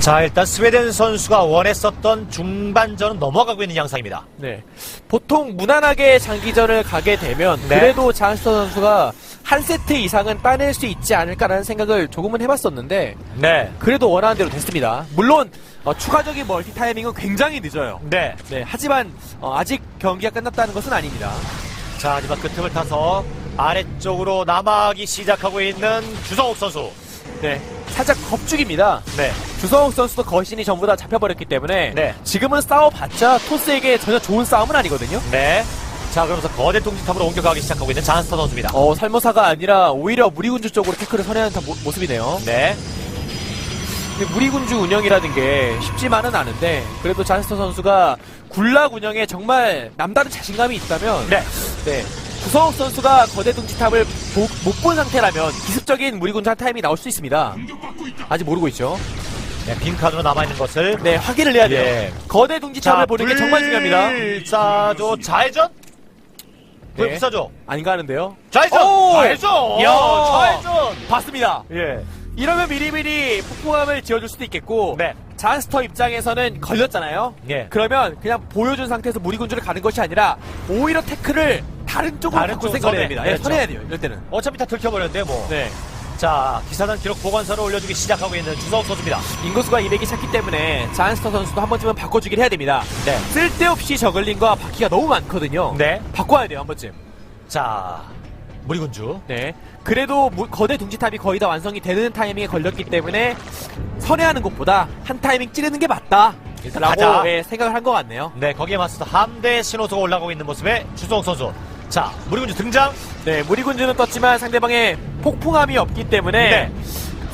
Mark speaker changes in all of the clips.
Speaker 1: 자, 일단 스웨덴 선수가 원했었던 중반전은 넘어가고 있는 양상입니다.
Speaker 2: 네. 보통 무난하게 장기전을 가게 되면
Speaker 1: 네.
Speaker 2: 그래도 장스터 선수가 한 세트 이상은 따낼 수 있지 않을까라는 생각을 조금은 해봤었는데
Speaker 1: 네.
Speaker 2: 그래도 원하는 대로 됐습니다. 물론 어, 추가적인 멀티 타이밍은 굉장히 늦어요.
Speaker 1: 네.
Speaker 2: 네. 하지만 어, 아직 경기가 끝났다는 것은 아닙니다.
Speaker 1: 자, 하지만 그 틈을 타서 아래쪽으로 남하기 시작하고 있는 주성욱 선수.
Speaker 2: 네. 살짝 겁죽입니다.
Speaker 1: 네.
Speaker 2: 주성욱 선수도 거신이 전부 다 잡혀버렸기 때문에
Speaker 1: 네.
Speaker 2: 지금은 싸워봤자 토스에게 전혀 좋은 싸움은 아니거든요.
Speaker 1: 네. 자, 그러면서 거대 통지탑으로 옮겨가기 시작하고 있는 잔스터 선수입니다.
Speaker 2: 어, 살모사가 아니라 오히려 무리군주 쪽으로 태클을 선회하는 다 모- 모습이네요.
Speaker 1: 네.
Speaker 2: 무리군주 운영이라는 게 쉽지만은 않은데 그래도 잔스터 선수가 굴락 운영에 정말 남다른 자신감이 있다면
Speaker 1: 네.
Speaker 2: 네. 구성욱 선수가 거대 둥지탑을 못 본 상태라면 기습적인 무리군주 한 타임이 나올 수 있습니다. 아직 모르고 있죠.
Speaker 1: 네, 빈 칸으로 남아있는 것을.
Speaker 2: 네, 확인을 해야 돼요.
Speaker 1: 예.
Speaker 2: 거대 둥지탑을 보는 게 정말 중요합니다.
Speaker 1: 불사조 좌회전?
Speaker 2: 네.
Speaker 1: 네. 불사조.
Speaker 2: 아닌가 하는데요.
Speaker 1: 좌회전!
Speaker 2: 오!
Speaker 1: 좌회전!
Speaker 2: 이야.
Speaker 1: 좌회전!
Speaker 2: 봤습니다.
Speaker 1: 예.
Speaker 2: 이러면 미리미리 폭풍함을 지어줄 수도 있겠고
Speaker 1: 네.
Speaker 2: 잔스터 입장에서는 걸렸잖아요.
Speaker 1: 예.
Speaker 2: 그러면 그냥 보여준 상태에서 무리군주를 가는 것이 아니라 오히려 태클을 다른 쪽으로
Speaker 1: 다른 쪽으로
Speaker 2: 생각을
Speaker 1: 선회.
Speaker 2: 됩니다. 예,
Speaker 1: 그렇죠.
Speaker 2: 선해야 돼요. 이럴 때는.
Speaker 1: 어차피 다 들켜버렸는데, 뭐.
Speaker 2: 네.
Speaker 1: 자, 기사단 기록 보관서를 올려주기 시작하고 있는 주성욱 선수입니다.
Speaker 2: 인구수가 200이 찼기 때문에 잔스터 선수도 한 번쯤은 바꿔주긴 해야 됩니다.
Speaker 1: 네.
Speaker 2: 쓸데없이 저글링과 바퀴가 너무 많거든요.
Speaker 1: 네.
Speaker 2: 바꿔야 돼요, 한 번쯤.
Speaker 1: 자, 무리군주.
Speaker 2: 네. 그래도 무- 거대 둥지탑이 거의 다 완성이 되는 타이밍에 걸렸기 때문에 선회하는 것보다 한 타이밍 찌르는 게 맞다.
Speaker 1: 일단
Speaker 2: 라고
Speaker 1: 가자.
Speaker 2: 예, 생각을 한 것 같네요.
Speaker 1: 네, 거기에 맞서서 함대 신호소가 올라가고 있는 모습의 주성욱 선수. 자, 무리군주 등장.
Speaker 2: 네, 무리군주는 떴지만 상대방의 폭풍함이 없기 때문에
Speaker 1: 네.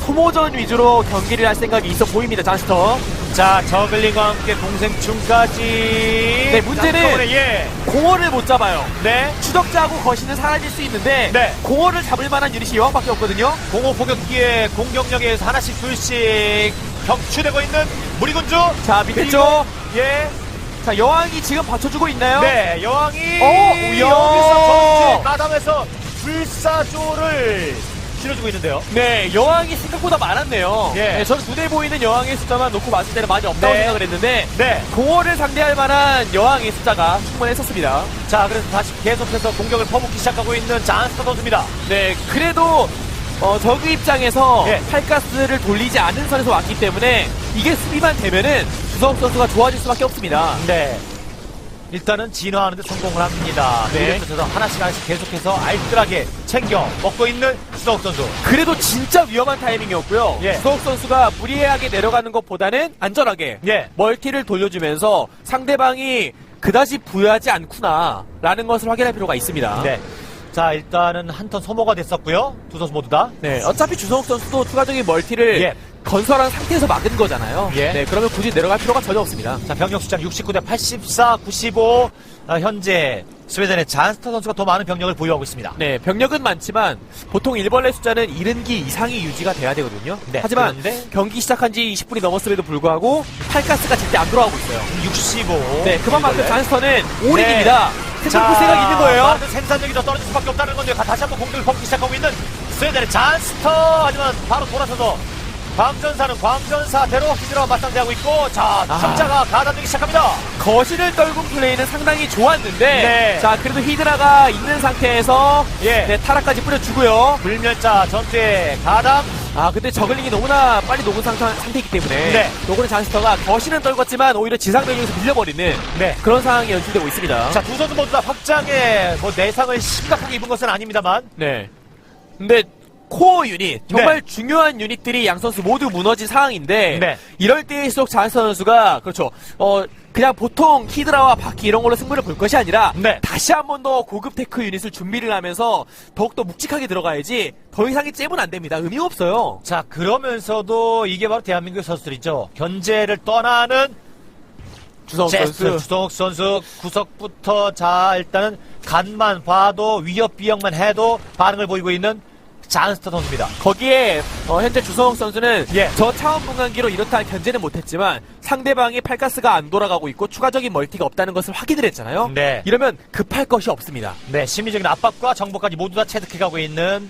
Speaker 2: 소모전 위주로 경기를 할 생각이 있어 보입니다, 잔스터.
Speaker 1: 자, 저글링과 함께 공생충까지. 네,
Speaker 2: 문제는-
Speaker 1: 예.
Speaker 2: 공허를 못 잡아요.
Speaker 1: 네.
Speaker 2: 추적자하고 거신은 사라질 수 있는데
Speaker 1: 네.
Speaker 2: 공허를 잡을 만한 유닛이 여왕밖에 없거든요.
Speaker 1: 공호 포격기의 공격력에 의해서 하나씩 둘씩 격추되고 있는 무리군주.
Speaker 2: 자, 밑에 쪽.
Speaker 1: 예.
Speaker 2: 자, 여왕이 지금 받쳐주고 있나요?
Speaker 1: 네, 여왕이
Speaker 2: 어, 이야.
Speaker 1: 여기서 정지 마담에서 불사조를 실어주고 있는데요.
Speaker 2: 네, 여왕이 생각보다 많았네요.
Speaker 1: 예.
Speaker 2: 네, 저는 눈에 보이는 여왕의 숫자만 놓고 봤을 때는 많이 없다고
Speaker 1: 네.
Speaker 2: 생각을 했는데
Speaker 1: 네.
Speaker 2: 공허를 상대할 만한 여왕의 숫자가 충분했었습니다.
Speaker 1: 자, 그래서 다시 계속해서 공격을 퍼붓기 시작하고 있는 잔스터 선수입니다.
Speaker 2: 네, 그래도 어, 저그 입장에서
Speaker 1: 예.
Speaker 2: 팔가스를 돌리지 않은 선에서 왔기 때문에 이게 수비만 되면은 주성 선수가 좋아질 수밖에 없습니다.
Speaker 1: 네. 일단은 진화하는데 성공을 합니다.
Speaker 2: 네.
Speaker 1: 네. 서 하나씩 하나씩 계속해서 알뜰하게 챙겨 먹고 있는 수석 선수.
Speaker 2: 그래도 진짜 위험한 타이밍이었고요.
Speaker 1: 예.
Speaker 2: 주성 선수가 무리하게 내려가는 것보다는 안전하게
Speaker 1: 예.
Speaker 2: 멀티를 돌려주면서 상대방이 그다지 부여하지 않구나라는 것을 확인할 필요가 있습니다.
Speaker 1: 네. 자, 일단은 한 턴 소모가 됐었고요. 두 선수 모두 다.
Speaker 2: 네, 어차피 주성욱 선수도 추가적인 멀티를
Speaker 1: 예.
Speaker 2: 건설한 상태에서 막은 거잖아요.
Speaker 1: 예.
Speaker 2: 네, 그러면 굳이 내려갈 필요가 전혀 없습니다.
Speaker 1: 자, 병력 숫자 69대 84, 95. 아, 현재 스웨덴의 잔스터 선수가 더 많은 병력을 보유하고 있습니다.
Speaker 2: 네, 병력은 많지만 보통 일벌레 숫자는 70기 이상이 유지가 돼야 되거든요.
Speaker 1: 네,
Speaker 2: 하지만
Speaker 1: 그런데-
Speaker 2: 경기 시작한 지 20분이 넘었음에도 불구하고 팔가스가 제때 안 돌아가고 있어요.
Speaker 1: 65.
Speaker 2: 네, 그만큼. 잔스터는 오릭입니다. 생각할 생각이 있는 거예요.
Speaker 1: 생산력이 더 떨어질 수밖에 없다는 건데요. 다시 한번 공격을 퍼붓기 시작하고 있는 스웨덴의 잔스터. 하지만 바로 돌아서서 광전사는 광전사대로 히드라와 맞상대하고 있고 자,
Speaker 2: 아.
Speaker 1: 참자가 가담되기 시작합니다.
Speaker 2: 거신을 떨군 플레이는 상당히 좋았는데
Speaker 1: 네.
Speaker 2: 자, 그래도 히드라가 있는 상태에서
Speaker 1: 예.
Speaker 2: 네, 타락까지 뿌려주고요.
Speaker 1: 불멸자 전투에 가담.
Speaker 2: 아 근데 저글링이 너무나 빨리 녹은 상태, 상태이기 때문에
Speaker 1: 네.
Speaker 2: 녹은 잔스터가 거신은 떨궜지만 오히려 지상병력에서 밀려버리는
Speaker 1: 네.
Speaker 2: 그런 상황이 연출되고 있습니다.
Speaker 1: 자, 두 선수 모두 다 확장에 뭐 내상을 심각하게 입은 것은 아닙니다만.
Speaker 2: 네. 근데 코어 유닛 정말
Speaker 1: 네.
Speaker 2: 중요한 유닛들이 양 선수 모두 무너진 상황인데
Speaker 1: 네.
Speaker 2: 이럴 때일수록 잔스터 선수가 그렇죠. 어 그냥 보통 히드라와 바퀴 이런 걸로 승부를 볼 것이 아니라
Speaker 1: 네.
Speaker 2: 다시 한 번 더 고급 테크 유닛을 준비를 하면서 더욱더 묵직하게 들어가야지 더 이상의 잽은 안 됩니다. 의미 없어요.
Speaker 1: 자, 그러면서도 이게 바로 대한민국 선수들이죠. 견제를 떠나는
Speaker 2: 주성
Speaker 1: 제스트
Speaker 2: 선수.
Speaker 1: 주성욱 선수 구석부터 자 일단은 간만 봐도 위협 비용만 해도 반응을 보이고 있는 잔스터 선수입니다.
Speaker 2: 거기에 어, 현재 주성욱 선수는
Speaker 1: 예.
Speaker 2: 저 차원 분간기로 이렇다 할 견제는 못했지만 상대방이 팔가스가 안 돌아가고 있고 추가적인 멀티가 없다는 것을 확인을 했잖아요.
Speaker 1: 네.
Speaker 2: 이러면 급할 것이 없습니다.
Speaker 1: 네, 심리적인 압박과 정보까지 모두 다 체득해가고 있는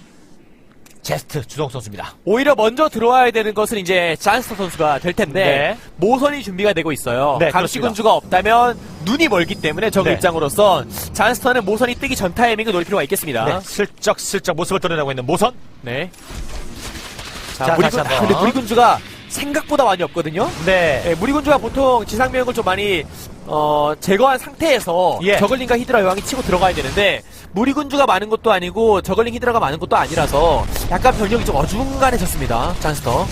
Speaker 1: 제스트 주성 선수입니다.
Speaker 2: 오히려 먼저 들어와야 되는 것은 이제 잔스터 선수가 될 텐데
Speaker 1: 네.
Speaker 2: 모선이 준비가 되고 있어요.
Speaker 1: 네,
Speaker 2: 감시군주가 없다면 눈이 멀기 때문에 적
Speaker 1: 네.
Speaker 2: 입장으로선 잔스터는 모선이 뜨기 전 타이밍을 노릴 필요가 있겠습니다.
Speaker 1: 네, 슬쩍 슬쩍 모습을 드러내고 있는 모선.
Speaker 2: 네. 자,
Speaker 1: 자.
Speaker 2: 아, 근데 무리군주가 생각보다 많이 없거든요.
Speaker 1: 네.
Speaker 2: 네, 무리군주가 보통 지상 병력을 좀 많이 어, 제거한 상태에서
Speaker 1: 예.
Speaker 2: 저글링과 히드라 여왕이 치고 들어가야 되는데 무리군주가 많은 것도 아니고 저글링 히드라가 많은 것도 아니라서 약간 병력이 좀 어중간해졌습니다. 잔스터.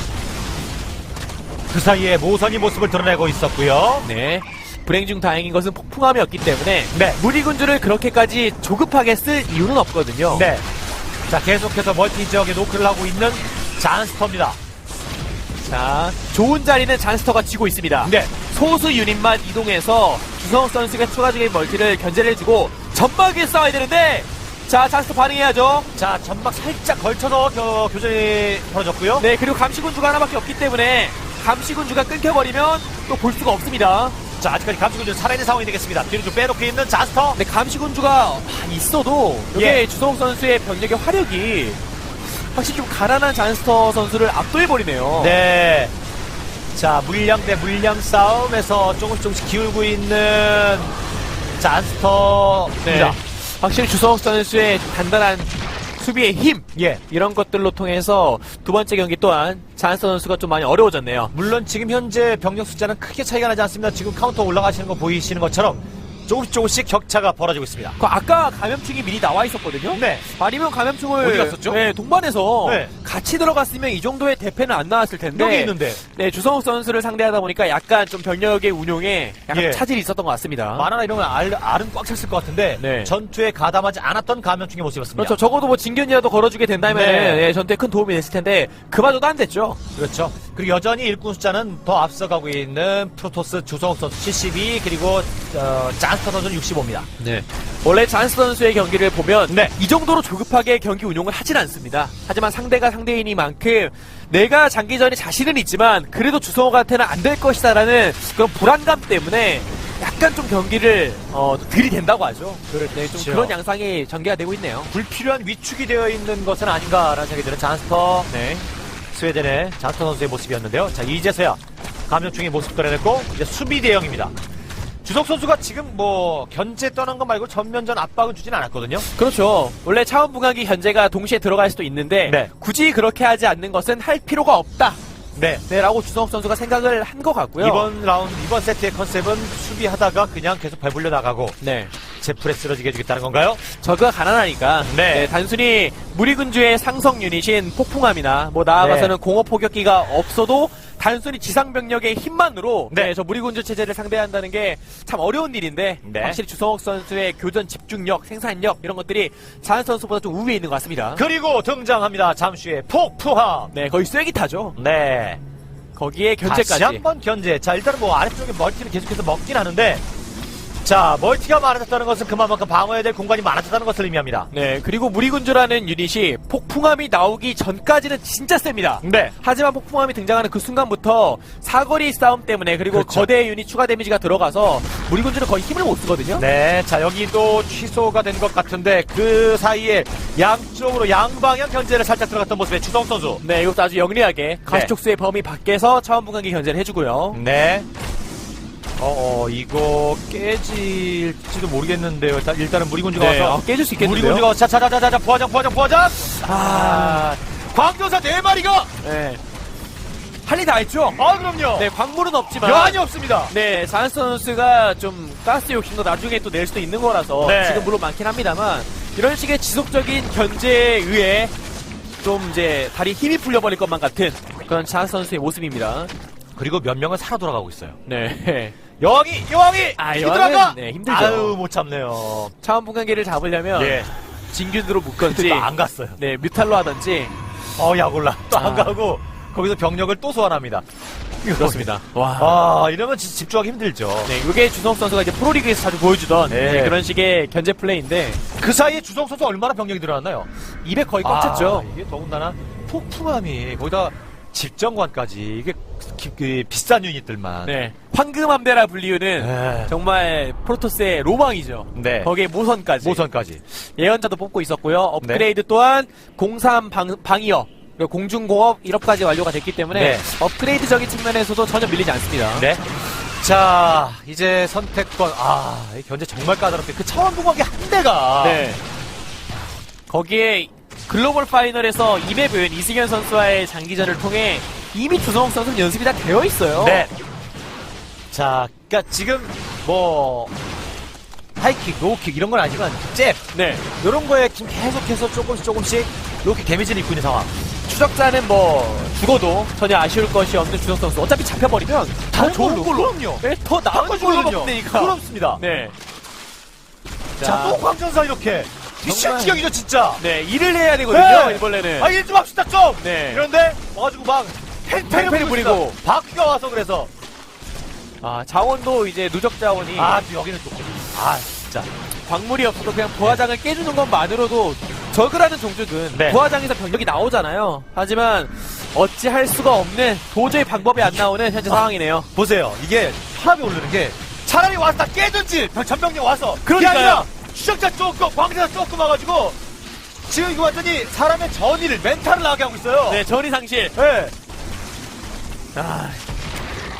Speaker 1: 그 사이에 모선이 모습을 드러내고 있었고요.
Speaker 2: 네. 불행 중 다행인 것은 폭풍함이었기 때문에
Speaker 1: 네.
Speaker 2: 무리군주를 그렇게까지 조급하게 쓸 이유는 없거든요.
Speaker 1: 네. 자, 계속해서 멀티 지역에 노크를 하고 있는 잔스터입니다.
Speaker 2: 자, 좋은 자리는 잔스터가 쥐고 있습니다.
Speaker 1: 네.
Speaker 2: 소수 유닛만 이동해서 주성 선수가 추가적인 멀티를 견제를 해주고 전막에 싸워야 되는데 자, 잔스터 반응해야죠.
Speaker 1: 자, 전막 살짝 걸쳐서 교, 교전이 벌어졌고요.
Speaker 2: 네, 그리고 감시군주가 하나밖에 없기 때문에 감시군주가 끊겨버리면 또 볼 수가 없습니다.
Speaker 1: 자, 아직까지 감시군주 살아있는 상황이 되겠습니다. 뒤로 좀 빼놓고 있는 잔스터.
Speaker 2: 근데 감시군주가 있어도 이게
Speaker 1: 예.
Speaker 2: 주성 선수의 병력의 화력이 확실히 좀 가난한 잔스터 선수를 압도해버리네요.
Speaker 1: 네. 자, 물량 대 물량 싸움에서 조금씩 조금씩 기울고 있는 잔스터입니다.
Speaker 2: 네. 확실히 주성 선수의 단단한 수비의 힘
Speaker 1: 예.
Speaker 2: 이런 것들로 통해서 두 번째 경기 또한 잔스터 선수가 좀 많이 어려워졌네요.
Speaker 1: 물론 지금 현재 병력 숫자는 크게 차이가 나지 않습니다. 지금 카운터 올라가시는 거 보이시는 것처럼 조금씩 조금씩 격차가 벌어지고 있습니다.
Speaker 2: 그 아까 감염충이 미리 나와 있었거든요.
Speaker 1: 네.
Speaker 2: 아니면 감염충을
Speaker 1: 어디 갔었죠?
Speaker 2: 네, 동반해서
Speaker 1: 네.
Speaker 2: 같이 들어갔으면 이 정도의 대패는 안 나왔을 텐데
Speaker 1: 여기 있는데.
Speaker 2: 네, 주성욱 선수를 상대하다 보니까 약간 좀 병력의 운용에 약간
Speaker 1: 예.
Speaker 2: 차질이 있었던 것 같습니다.
Speaker 1: 만화나 이런 건 알, 알은 꽉 찼을 것 같은데
Speaker 2: 네.
Speaker 1: 전투에 가담하지 않았던 감염충의 모습이었습니다.
Speaker 2: 그렇죠. 적어도 뭐 진균이라도 걸어주게 된다면
Speaker 1: 네.
Speaker 2: 네, 전투에 큰 도움이 됐을 텐데 그마저도 안 됐죠.
Speaker 1: 그렇죠. 그리고 여전히 일꾼 숫자는 더 앞서가고 있는 프로토스 주성욱 선수 72 그리고 어, 잔스터 선수는 65입니다.
Speaker 2: 네. 원래 잔스 선수의 경기를 보면
Speaker 1: 네.
Speaker 2: 이 정도로 조급하게 경기 운용을 하진 않습니다. 하지만 상대가 상대이니만큼 내가 장기전에 자신은 있지만 그래도 주성호한테는 안 될 것이다라는 그런 불안감 때문에 약간 좀 경기를 어, 들이댄다고 하죠. 네, 좀
Speaker 1: 그렇죠.
Speaker 2: 그런 양상이 전개가 되고 있네요.
Speaker 1: 불필요한 위축이 되어 있는 것은 아닌가라는 생각이 드는 잔스터
Speaker 2: 네.
Speaker 1: 스웨덴의 잔스터 선수의 모습이었는데요. 자 이제서야 감염충의 모습 드러냈고 이제 수비 대형입니다. 주석 선수가 지금 뭐 견제 떠난 거 말고 전면전 압박은 주진 않았거든요.
Speaker 2: 그렇죠. 원래 차원 분광기 견제가 동시에 들어갈 수도 있는데
Speaker 1: 네.
Speaker 2: 굳이 그렇게 하지 않는 것은 할 필요가 없다.
Speaker 1: 네.
Speaker 2: 네 라고 주성욱 선수가 생각을 한 것 같고요.
Speaker 1: 이번 라운드 이번 세트의 컨셉은 수비하다가 그냥 계속 배불려 나가고
Speaker 2: 네.
Speaker 1: 제풀에 쓰러지게 해주겠다는 건가요?
Speaker 2: 저그가 가난하니까
Speaker 1: 네.
Speaker 2: 네, 단순히 무리군주의 상성 유닛인 폭풍함이나 뭐 나아가서는
Speaker 1: 네.
Speaker 2: 공업 포격기가 없어도 단순히 지상 병력의 힘만으로
Speaker 1: 네.
Speaker 2: 네, 저 무리군주 체제를 상대한다는 게 참 어려운 일인데
Speaker 1: 네.
Speaker 2: 확실히 주성욱 선수의 교전 집중력, 생산력 이런 것들이 자한 선수보다 좀 우위에 있는 것 같습니다.
Speaker 1: 그리고 등장합니다. 잠시 후에 폭풍함.
Speaker 2: 네, 거의 쐐기 타죠.
Speaker 1: 네.
Speaker 2: 거기에 견제까지.
Speaker 1: 다시 한번 견제. 자, 일단은 뭐 아래쪽에 멀티를 계속해서 먹긴 하는데, 자, 멀티가 많아졌다는 것은 그만큼 방어해야 될 공간이 많아졌다는 것을 의미합니다.
Speaker 2: 네, 그리고 무리군주라는 유닛이 폭풍함이 나오기 전까지는 진짜 셉니다.
Speaker 1: 네.
Speaker 2: 하지만 폭풍함이 등장하는 그 순간부터 사거리 싸움 때문에 그리고
Speaker 1: 그렇죠.
Speaker 2: 거대 유닛 추가 데미지가 들어가서 무리군주는 거의 힘을 못 쓰거든요.
Speaker 1: 네, 자, 여기도 취소가 된 것 같은데, 그 사이에 양쪽으로 양방향 견제를 살짝 들어갔던 모습의 주성 선수.
Speaker 2: 네, 이것도 아주 영리하게 가시촉수의 범위 밖에서 차원 분간기 견제를 해주고요.
Speaker 1: 네. 어, 어, 이거 깨질지도 모르겠는데요. 일단, 일단은 무리군주가
Speaker 2: 네,
Speaker 1: 와서.
Speaker 2: 어, 깨질 수 있겠는데요.
Speaker 1: 무리군주가 와서, 자, 자, 자, 자, 자, 부하장, 부하장, 부하장! 아, 광교사 네 마리가!
Speaker 2: 네. 할 일 다 했죠?
Speaker 1: 아, 그럼요!
Speaker 2: 네, 광물은 없지만.
Speaker 1: 여한이 없습니다.
Speaker 2: 네, 자한스 선수가 좀 가스 욕심도 나중에 또 낼 수도 있는 거라서
Speaker 1: 네.
Speaker 2: 지금 물론 많긴 합니다만 이런 식의 지속적인 견제에 의해 좀 이제 다리 힘이 풀려버릴 것만 같은 그런 자한스 선수의 모습입니다.
Speaker 1: 그리고 몇 명은 살아 돌아가고 있어요.
Speaker 2: 네.
Speaker 1: 여왕이, 여왕이!
Speaker 2: 아! 여왕은, 네, 힘들죠.
Speaker 1: 아유, 못 참네요.
Speaker 2: 차원 분간계를 잡으려면
Speaker 1: 예.
Speaker 2: 진균으로 묶던지
Speaker 1: 또안 갔어요.
Speaker 2: 네, 뮤탈로 하든지
Speaker 1: 어, 야골라. 또 안
Speaker 2: 아.
Speaker 1: 가고, 거기서 병력을 또 소환합니다.
Speaker 2: 그렇습니다. 와.
Speaker 1: 아, 이러면 진짜 집중하기 힘들죠.
Speaker 2: 네, 이게 주성 선수가 이제 프로리그에서 자주 보여주던
Speaker 1: 네.
Speaker 2: 네, 그런 식의 견제 플레이인데
Speaker 1: 그 사이에 주성 선수 얼마나 병력이 들어왔나요?
Speaker 2: 200 거의 꽉 찼죠.
Speaker 1: 이게 더군다나 폭풍함이 거기다 집정관까지 이게 기- 그 비싼 유닛들만.
Speaker 2: 네. 황금함대라 불리우는
Speaker 1: 네.
Speaker 2: 정말 프로토스의 로망이죠.
Speaker 1: 네.
Speaker 2: 거기에 모선까지.
Speaker 1: 모선까지.
Speaker 2: 예언자도 뽑고 있었고요. 업그레이드 또한 03 방, 방위업, 그리고 공중공업 1업까지 완료가 됐기 때문에
Speaker 1: 네.
Speaker 2: 업그레이드적인 측면에서도 전혀 밀리지 않습니다.
Speaker 1: 네. 자, 이제 선택권. 아, 이 견제 정말 까다롭게. 그 차원봉하게 한 대가.
Speaker 2: 네. 거기에 글로벌 파이널에서 이 맵은 이승현 선수와의 장기전을 통해 이미 주성욱 선수는 연습이 다 되어 있어요.
Speaker 1: 네. 자, 그니까 지금 뭐, 하이킥, 로우킥 이런 건 아니지만, 잽.
Speaker 2: 네.
Speaker 1: 이런 거에 지금 계속해서 조금씩 조금씩 로우킥 데미지를 입고 있는 상황.
Speaker 2: 추적자는 뭐 죽어도 전혀 아쉬울 것이 없는 주성 선수. 어차피 잡혀버리면 더 좋은 걸로.
Speaker 1: 그럼요.
Speaker 2: 네, 더 나은 걸로. 먹으니까.
Speaker 1: 그렇습니다.
Speaker 2: 네.
Speaker 1: 자, 또 광전사 이렇게. 미친
Speaker 2: 정말-
Speaker 1: 지경이죠, 진짜.
Speaker 2: 네, 일을 해야 되거든요,
Speaker 1: 네.
Speaker 2: 이번에는.
Speaker 1: 아, 일 좀 합시다, 좀!
Speaker 2: 네.
Speaker 1: 이런데, 와가지고 막, 팽팽히 부리고. 바퀴가 와서 그래서.
Speaker 2: 아, 자원도 이제 누적 자원이
Speaker 1: 아, 또 여기는 또. 아, 진짜.
Speaker 2: 광물이 없어도 그냥 부화장을 깨주는 것만으로도 저그라는 종족은
Speaker 1: 네.
Speaker 2: 부화장에서 병력이 나오잖아요. 하지만 어찌 할 수가 없는 도저히 방법이 안 나오는 현재 상황이네요.
Speaker 1: 보세요. 이게 혈압이 오르는 게 차라리 와서 다 깨든지 전병력 와서
Speaker 2: 그러니까요.
Speaker 1: 그게 아니라 추적자 조금 광대사 조금 와가지고 지금 이거 완전히 사람의 전의를 멘탈을 나게 하고 있어요.
Speaker 2: 네, 전이 상실.
Speaker 1: 네.
Speaker 2: 아,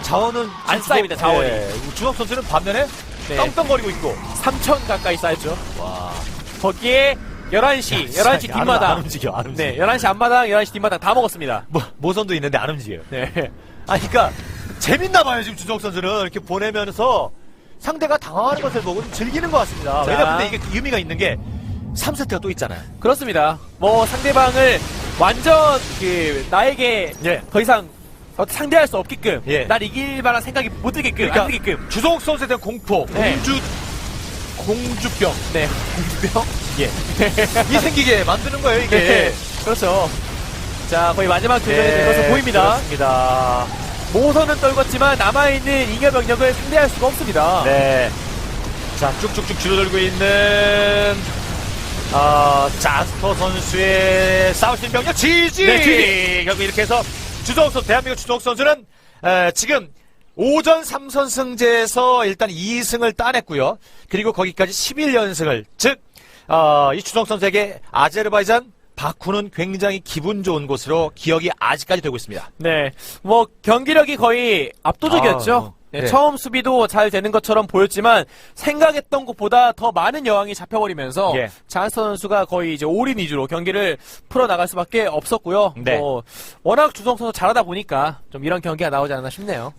Speaker 1: 자원은
Speaker 2: 안 쌓입니다, 자원이.
Speaker 1: 네. 주석 선수는 반면에
Speaker 2: 네.
Speaker 1: 떵떵거리고 있고
Speaker 2: 3천 가까이 쌓였죠.
Speaker 1: 와
Speaker 2: 거기에 11시, 11시
Speaker 1: 안, 안
Speaker 2: 뒷마당.
Speaker 1: 움직여 안 움직여
Speaker 2: 네, 11시 앞마당, 11시 뒷마당 다 먹었습니다.
Speaker 1: 뭐, 모선도 있는데 안 움직여요
Speaker 2: 네.
Speaker 1: 아 그니까 재밌나 봐요 지금 주석 선수는 이렇게 보내면서 상대가 당황하는 것을 보고 좀 즐기는 것 같습니다
Speaker 2: 자.
Speaker 1: 왜냐면 근데 이게 의미가 있는 게 3세트가 또 있잖아요
Speaker 2: 그렇습니다. 뭐 상대방을 완전 그 나에게
Speaker 1: 예.
Speaker 2: 더 이상 어, 상대할 수 없게끔
Speaker 1: 예.
Speaker 2: 날 이길 만한 생각이 못 들게끔
Speaker 1: 그러니까
Speaker 2: 안 들게끔
Speaker 1: 주성욱 선수에 대한 공포,
Speaker 2: 네.
Speaker 1: 공주, 공주병,
Speaker 2: 네 공주병
Speaker 1: 예. 이 생기게 만드는 거예요, 이게.
Speaker 2: 네. 그렇죠. 자 거의 마지막 교전이 된 것으로 보입니다.
Speaker 1: 그렇습니다.
Speaker 2: 모선은 떨궜지만 남아있는 잉여 병력을 상대할 수가 없습니다.
Speaker 1: 네. 자, 쭉쭉쭉 줄어들고 있는, 어, 자스터 선수의 싸우신 병력 지지!
Speaker 2: 네, 지지!
Speaker 1: 결국 이렇게 해서 주성욱 선수, 대한민국 주성욱 선수는, 에, 지금, 오전 3선승제에서 일단 2승을 따냈고요. 그리고 거기까지 11연승을, 즉, 어, 이 주성욱 선수에게 아제르바이잔, 바쿠는 굉장히 기분 좋은 곳으로 기억이 아직까지 되고 있습니다.
Speaker 2: 네, 뭐 경기력이 거의 압도적이었죠.
Speaker 1: 아,
Speaker 2: 네,
Speaker 1: 네.
Speaker 2: 처음 수비도 잘 되는 것처럼 보였지만 생각했던 것보다 더 많은 여왕이 잡혀버리면서
Speaker 1: 예.
Speaker 2: 장스터 선수가 거의 이제 올인 위주로 경기를 풀어 나갈 수밖에 없었고요.
Speaker 1: 네.
Speaker 2: 뭐 워낙 주성 선수 잘하다 보니까 좀 이런 경기가 나오지 않았나 싶네요.